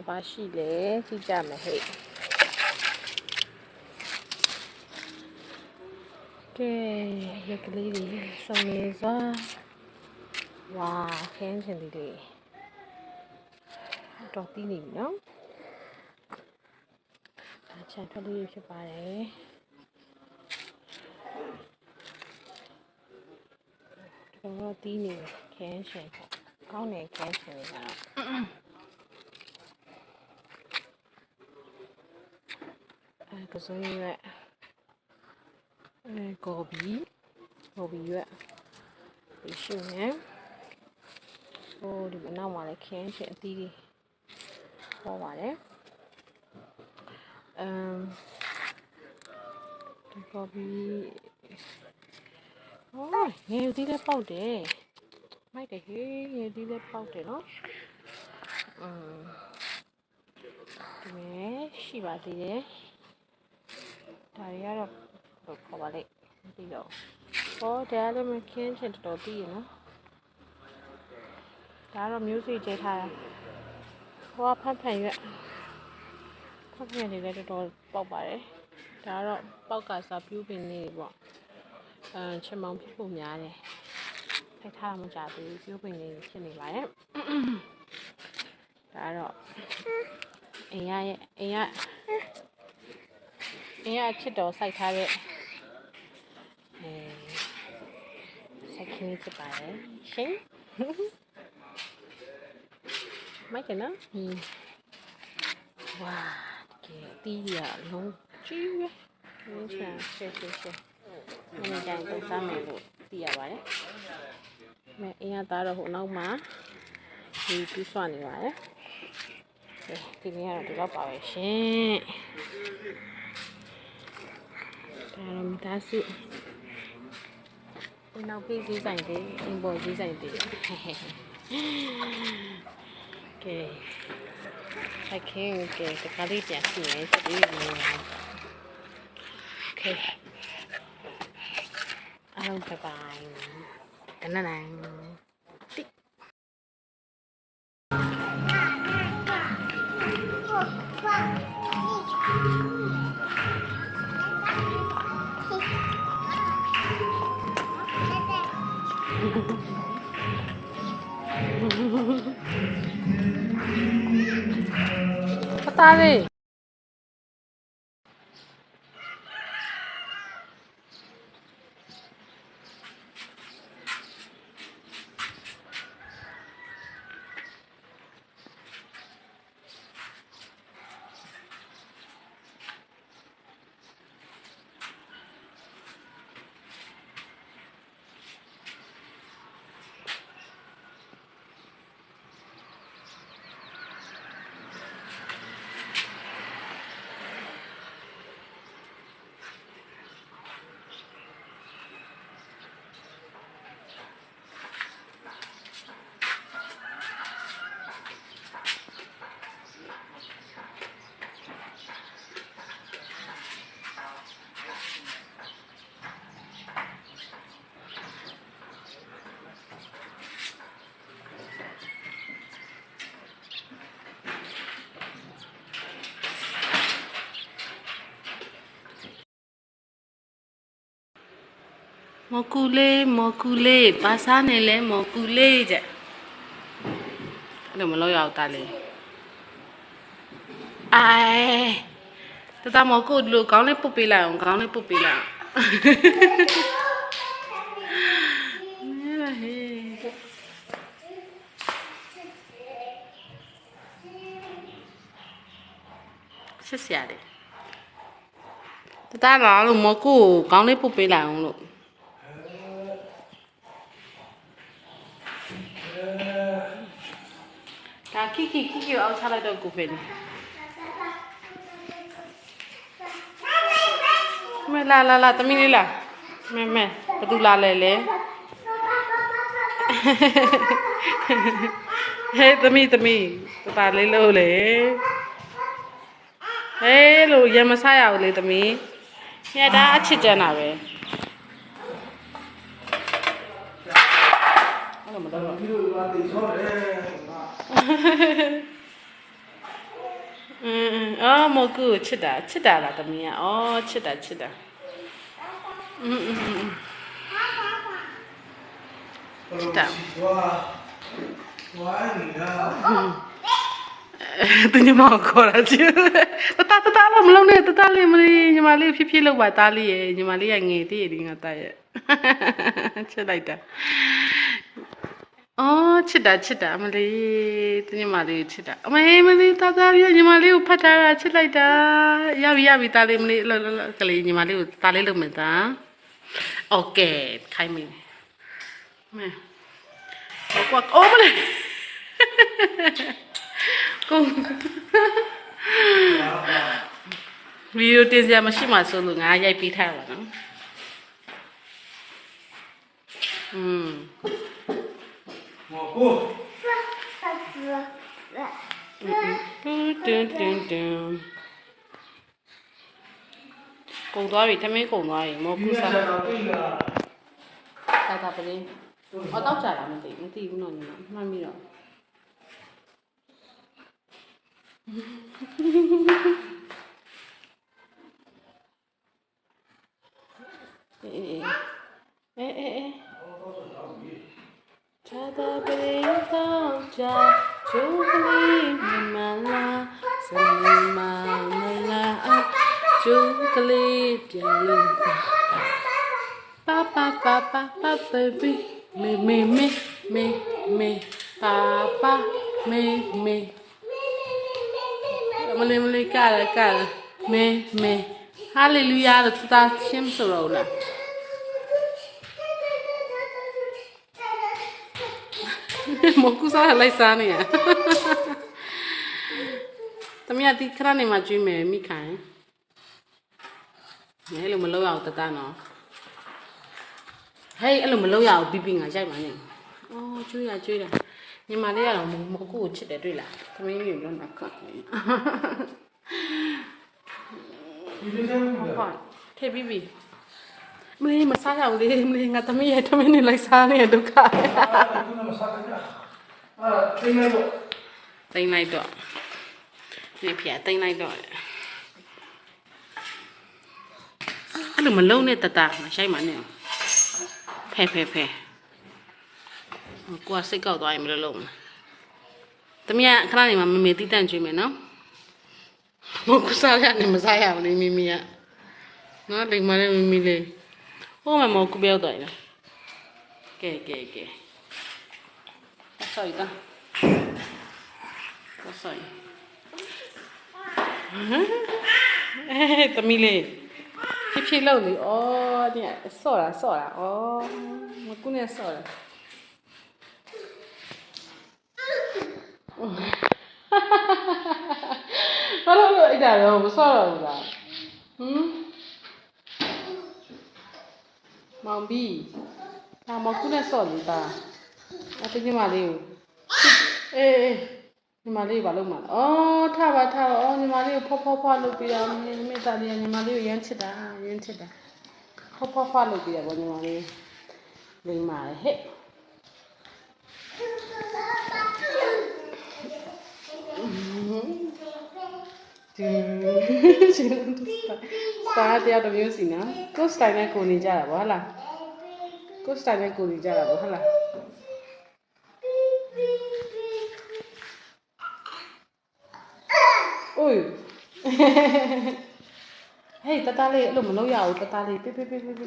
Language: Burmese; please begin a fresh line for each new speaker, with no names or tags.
အပါရှိလဲကြည့်ကြမယ်ဟဲ့ကဲရက်ကလေးတွေစုံနေစွာဝါခင်းချင်လေးတွေတော့ပြီးနေပြီနော်အချမ်းထွက်လေးတွေဖြစ်ပါတယ်တော်တော်တီးနေခင်းချင်ပေါ့ကောင်းတယ်ခင်းချင်လေးကတော့ ကစုံရွက်အဲကော်ဘီကော်ဘီရွက်ဒီရှုနေဟိုဒီမနောက်မှာလည်းခင်းချင်အသီးတွေဟောပါတယ်အမ်ဒီကော်ဘီဟောငယ်သီးလည်းပေါက်တယ်မိုက်တယ်ဟေးငယ်သီးလည်းပေါက်တယ်နော်အမ်ဒီမဲ့ရှိပါသေးတယ် ဒါတွေကတော့ဘယ်လိုခေါ်ပါလိမ့်မသိတော့ဘူးဟောဒါလည်းမခင်းချင်တော်တော်ပြီးရနော်ဒါကတော့မျိုးစိကျဲထားတာဟောဖတ်ဖန်ရွက်ဖတ်ဖန်တွေလည်းတော်တော်ပေါက်ပါတယ်ဒါကတော့ပေါက်ကစားပြူးပင်လေးတွေပေါ့အဲချက်မောင်ဖြစ်ဖို့များတယ်ထိုက်ထားတာမကြသေးဘူးပြူးပင်လေးဖြစ်နေပါတယ်ဒါကတော့အိမ်ရရဲ့အိမ်ရ အင်းအချစ်တော်စိုက်ထားတဲ့အဲစိုက်ခင်းလေးဖြစ်ပါတယ်ရှင်မိုက်တယ်နော်ဟင်းဝါကဲအတီးရလုံးကြီးရရင်းချင်ရှယ်ရှယ်ရှယ်မင်းတိုင်းတော့စားမယ်လို့သိရပါတယ်မဲအင်းကသားတော့ဟိုနောက်မှာဒီပြူးဆွနေပါတယ်ကဲဒီနေ့ကတော့ဒီလောက်ပါပဲရှင် ဒါတော့မိသားစုဒီနောက်ပြေးဈေးဆိုင်တွေအင်ပေါ်ဈေးဆိုင်တွေကဲအခင်ကဲတခါလေးပြန်ကြည့်မယ်ဒီလိုကဲအားလုံးပဲပါတနနိုင် တိပ မော်ကူလေးမော်ကူလေးဘာစားနေလဲမော်ကူလေးတဲ့အဲ့လိုမလို့ရအောင်တားလေးအိုင်တတမော်ကူလို့ခေါင်းလေးပုတ်ပေးလိုက်အောင်ခေါင်းလေးပုတ်ပေးလိုက်အောင်မဲပါဟေးဆက်စရာတယ်တတလာလို့မော်ကူကိုခေါင်းလေးပုတ်ပေးလိုက်အောင်လို့ ဒါခိခိခိခိကိုအောက်ချလိုက်တော့ကိုဖယ်နေမဲလာလာလာသမီးလေးလာမဲမဲဘသူလာလဲလဲဟေးသမီးသမီးတပါလေးလို့လေဟေးလို့ရမစားရဘူးလေသမီးညဒါအချစ်ကြမ်းတာပဲအဲ့လိုမလုပ်တော့
ဒီ อืมอ๋อโม
กุฉิตาฉิตาล่ะตะเมียอ๋อฉิตาฉิตาอืมอืม
ฉิตา
သူညီမခေါ်လာချူတတတတလည်းမလုံးနဲ့တတလေးမလေးညီမလေးဖြည်းဖြည်းလောက်ပါတားလေးရညီမလေးကငယ်သေးတယ်ငါတားရချက်လိုက်တာ အော်ချစ်တာချစ်တာမလေးသူညီမလေးကိုချစ်တာအမေမလေးတာတာလေးညီမလေးကိုဖတ်ထားတာချစ်လိုက်တာရပြီရပြီတားလေးမလေးလောလောလောကလေးညီမလေးကိုတားလေးလုပ်မယ်သားโอเคခိုင်းမိမယ် ဟောကွာအိုးမလေးကိုဗီဒီယိုတင်စရာမရှိမှဆိုလို့ငါရိုက်ပေးထားပါ Oh. Dun dun dun. ကုန်သွားပြီသမင်းကုန်သွားပြီမော်ကူစားတာတာပရင်းအတော့ကြာတာမသိမသိဘူးနော်ညီမမှတ်မိတော့အေးအေးအေးအေး သာသာပရိသောကြာကျိုးကလေးမမလာစလီမမလာကျိုးကလေးပြန်လို့ပါပါပါပါပါ baby မေမေမေမေမေပါပါမေမေမလေးမလေးကရကရမေမေဟာလေလုယာလို့သာရှင်းဆိုတော့လား မကူစားလိုက်စားနေရတမီးအတိခဏနေမှကျွေးမယ်မိခိုင်နဲလို့မလောက်ရအောင်တတနော်ဟဲ့အဲ့လိုမလောက်ရအောင်ပြီးပြီးငါရိုက်ပါနဲ့အော်ကျွေးရကျွေးတာညီမလေးကတော့မကူကိုချစ်တယ်တွေ့လားသမီးကြီးလုံးတာခတ်နေ
ဒီလိုမျိုး
ဟုတ်ထည့်ပြီးပြီ မလေးမစားရဘူးလေမလေးငါသမီးရဲ့သမီးနဲ့လိုက်စားနေတဲ့ဒုက္ခ
အာတိမ်လိုက်တော့
တိမ်လိုက်တော့ဒီဖေကတိမ်လိုက်တော့အဲ့လိုမလုံးနဲ့တတမရှိုက်မနဲ့ဖဲဖဲဖဲကိုကစိတ်ကောက်သွားရင်မလုပ်လို့သမီးကခဏနေမှာမမေတိတန့်ကျွေးမယ်နော်မကူစားရနေမစားရဘူးလေမိမိကနော်လိမ်မလေးမိမိလေး ဟိုမှာမကူပြောက်သွားရင်ကဲကဲကဲဆောက်ရတာ Có sợi. Ê, tao mi lê. Khi khi lâu thì ô nè, sợ là sợ là ô. Mà cũng nè sợ là. Nó đâu rồi đã rồi, mà sợ rồi là. Hử? Mong bi. Ta mà cũng nè sợ gì ta. À, thế nhưng mà liều. Ê, ê. ညီမလေးဘာလုပ်မှာလဲ။အော်ထားပါထားပါ။အော်ညီမလေးကိုဖောက်ဖောက်ဖောက်လုပ်ပြီးတော့မိမိသားလေးကညီမလေးကိုရမ်းချစ်တာရမ်းချစ်တာ။ဖောက်ဖောက်ဖောက်လုပ်ပြီးတော့ညီမလေးလိမ့်ပါလေဟဲ့။ဒီရှင်တို့ စတာတရားတစ်မျိုးစီနော်။ကိုစတိုင်နဲ့ကိုနေကြတာဗောဟလား။ကိုစတိုင်နဲ့ကိုနေကြတာဗောဟလား။ Ui. ဟေးတတလေးအဲ့လိုမလုပ်ရဘူးတတလေးပြပြပြပြပြ